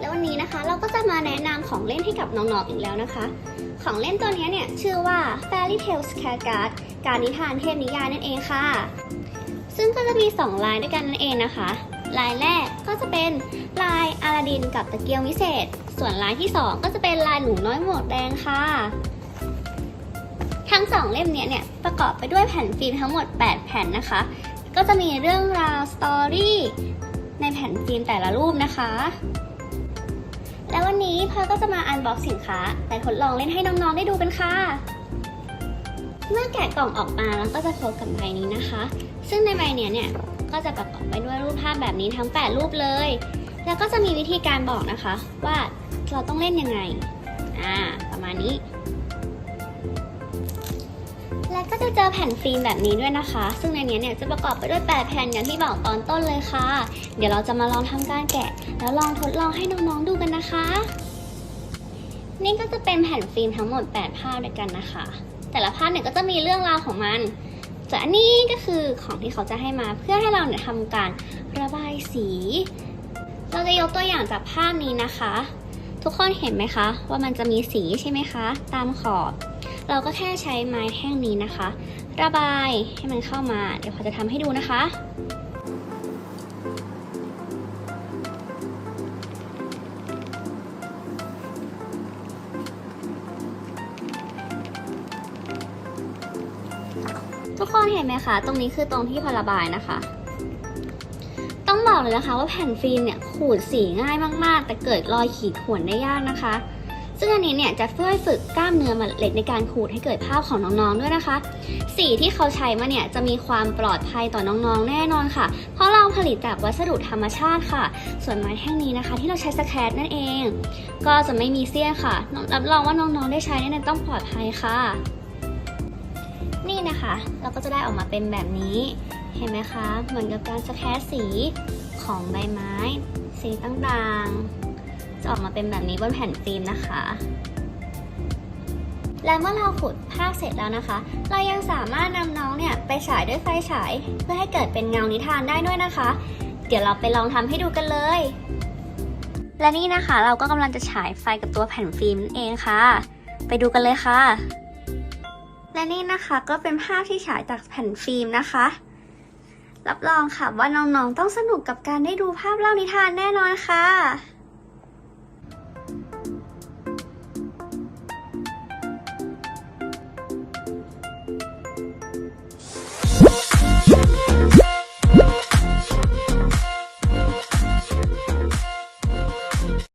แล้ววันนี้นะคะเราก็จะมาแนะนำของเล่นให้กับน้องๆอีกแล้วนะคะ ของเล่นตัวนี้เนี่ยชื่อว่า Fairy Tales Cat Card การนิทานเทพนิยายนั่นเองค่ะ ซึ่งก็จะมี 2 ลายด้วยกันนั่นเองนะคะ ลายแรกก็จะเป็นลายอาลาดินกับตะเกียงวิเศษ ส่วนลายที่ 2 ก็จะเป็นลายหนูน้อยหมวกแดงค่ะ ทั้งสองเล่มเนี้ยเนี่ยประกอบไปด้วยแผ่นฟิล์มทั้งหมด 8 แผ่นนะคะ ก็จะมีเรื่องราวสตอรี่ในแผ่นฟิล์มแต่ละรูปนะคะ แล้ววันนี้พ่อก็จะมาอันบ็อกสินค้า แต่ทดลองเล่นให้น้องๆได้ดูกันค่ะ เมื่อแกะกล่องออกมาแล้วก็จะพบกับใบนี้นะคะ ซึ่งในใบเนี้ยเนี่ยก็จะประกอบไปด้วยรูปภาพแบบนี้ทั้ง 8 รูปเลย แล้วก็จะมีวิธีการบอกนะคะ ว่าเราต้องเล่นยังไง อ่า ประมาณนี้ และก็จะเจอแผ่นฟิล์มแบบนี้ด้วยนะคะ ซึ่งในนี้เนี่ยจะประกอบไปด้วย8แผ่นอย่างที่บอกตอนต้นเลยค่ะ เดี๋ยวเราจะมาลองทำการแกะ แล้วลองทดลองให้น้องๆดูกันนะคะ นี่ก็จะเป็นแผ่นฟิล์มทั้งหมด 8 ภาพด้วยกันนะคะ แต่ละภาพเนี่ยก็จะมีเรื่องราวของมันส่อันนี้ก็คือของที่เขาจะให้มาเพื่อให้เราเนี่ยทำการระบายสี เราจะยกตัวอย่างจากภาพนี้นะคะ ทุกคนเห็นไหมคะ ว่ามันจะมีสีใช่ไหมคะ ตามขอบ เราก็แค่ใช้ไม้แท่งนี้นะคะ ระบายให้มันเข้ามา เดี๋ยวเขาจะทำให้ดูนะคะทุกคนเห็นไหมคะ ตรงนี้คือตรงที่พอระบายนะคะ ต้องบอกเลยนะคะว่าแผ่นฟิล์มเนี่ยขูดสีง่ายมาก ๆ แต่เกิดรอยขีดข่วนได้ยากนะคะ ซึ่งอันนี้เนี่ยจะช่วยฝึกกล้ามเนื้อมัดเล็กในการขูดให้เกิดภาพของน้องๆด้วยนะคะ สีที่เขาใช้มาเนี่ยจะมีความปลอดภัยต่อน้องๆ แน่นอนค่ะ เพราะเราผลิตจากวัสดุธรรมชาติค่ะ ส่วนไม้แท่งนี้นะคะ ที่เราใช้สแครนั่นเอง ก็จะไม่มีเสี้ยนค่ะรับรองว่าน้องๆ ได้ใช้เนี่ยต้องปลอดภัยค่ะ นี่นะคะ เราก็จะได้ออกมาเป็นแบบนี้เห็นไหมคะ เหมือนกับการสแครสีของใบไม้ สีต่างๆ จะออกมาเป็นแบบนี้บนแผ่นฟิล์มนะคะ และเมื่อเราขุดภาพเสร็จแล้วนะคะ เรายังสามารถนำน้องเนี่ยไปฉายด้วยไฟฉาย เพื่อให้เกิดเป็นเงานิทานได้ด้วยนะคะ เดี๋ยวเราไปลองทำให้ดูกันเลย และนี่นะคะเราก็กำลังจะฉายไฟกับตัวแผ่นฟิล์มนั่นเองค่ะ ไปดูกันเลยค่ะ และนี่นะคะก็เป็นภาพที่ฉายจากแผ่นฟิล์มนะคะรับรองค่ะว่าน้องๆ ต้องสนุกกับการได้ดูภาพเล่านิทานแน่นอนค่ะ